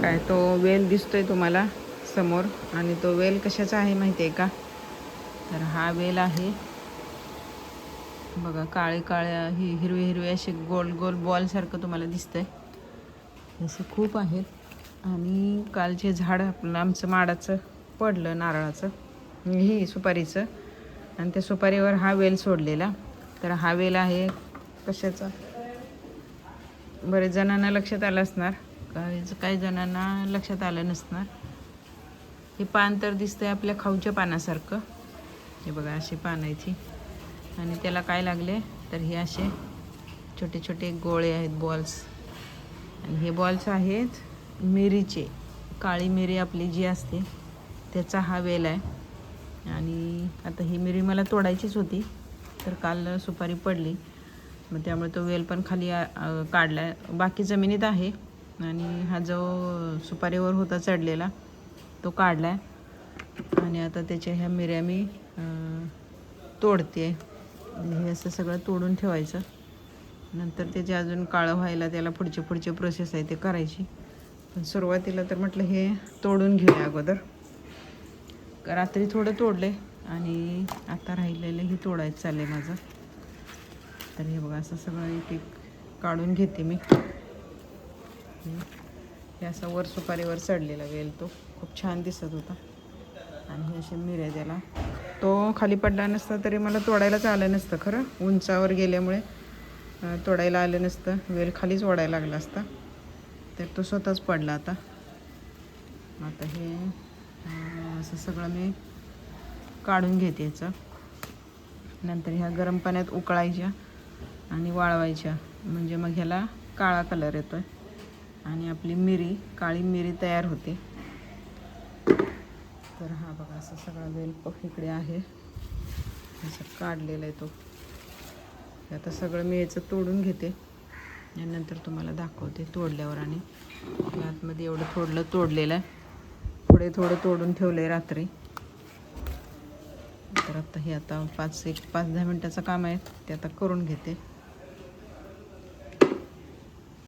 काय? तो वेल दिसतोय तुम्हाला समोर. आणि तो वेल कशाचा आहे माहिती आहे का? तर हा वेल आहे. बघा काळे काळ्या ही हिरवे हिरवे असे गोल गोल बॉलसारखं तुम्हाला दिसतंय. असे खूप आहेत आणि कालचे झाड आपलं आमचं माडाचं पडलं नारळाचं. ही सुपारीचं. आणि त्या सुपारीवर हा वेल सोडलेला. तर हा वेल आहे कशाचा? बरेच जणांना लक्षात आलं असणार. याचं काही जणांना लक्षात आलं नसणार. हे पान तर दिसतंय आपल्या खाऊच्या पानासारखं. हे बघा अशी पानं इथे आणि त्याला काय लागले? तर हे असे छोटे छोटे गोळे आहेत बॉल्स. आणि हे बॉल्स आहेत मिरीचे. काळी मिरी आपली जी असते त्याचा हा वेल आहे. आणि आता ही मिरी मला तोडायचीच होती तर काल सुपारी पडली. मग त्यामुळे तो वेल पण खाली काढला. आहे बाकी जमिनीत आहे. आणि हा जो सुपारीवर होता चढलेला तो काढला आहे आणि आता त्याच्या ह्या मिऱ्या मी तोडते हे असं सगळं तोडून ठेवायचं. नंतर त्याचे अजून काळं व्हायला त्याला पुढचे पुढचे प्रोसेस आहे ते करायची. पण सुरुवातीला तर म्हटलं हे तोडून घेऊया अगोदर. रात्री थोडं तोडले आणि आता राहिलेलं हे तोडायचं चाललं आहे माझं. तर हे बघा असं सगळं एक एक काढून घेते मी. हे असा वर सुपारीवर चढलेला वेल तो. खूप छान दिसत होता. आणि हे असे मिऱ्या त्याला. तो खाली पडला नसता तरी मला तोडायलाच आलं नसतं खरं. उंचावर गेल्यामुळे तोडायला आलं नसतं. वेल खालीच ओढायला लागला असता. तर तो स्वतःच पडला आता. आता हे असं सगळं मी काढून घेते याचं. नंतर ह्या गरम पाण्यात उकळायच्या आणि वाळवायच्या. म्हणजे मग ह्याला काळा कलर येतो आहे आणि आपली मिरी काळी मिरी तयार होते. तर हा बघा असं सगळा वेल इकडे आहे. असं काढलेला आहे तो. आता सगळं मी याचं तोडून घेते. आणि नंतर तुम्हाला दाखवते तोडल्यावर. आणि आतमध्ये एवढं थोडलं तोडलेलं आहे. पुढे थोडं तोडून ठेवलं आहे रात्री. तर आता हे आता पाच एक पाच दहा मिनटाचं काम आहे. ते आता करून घेते.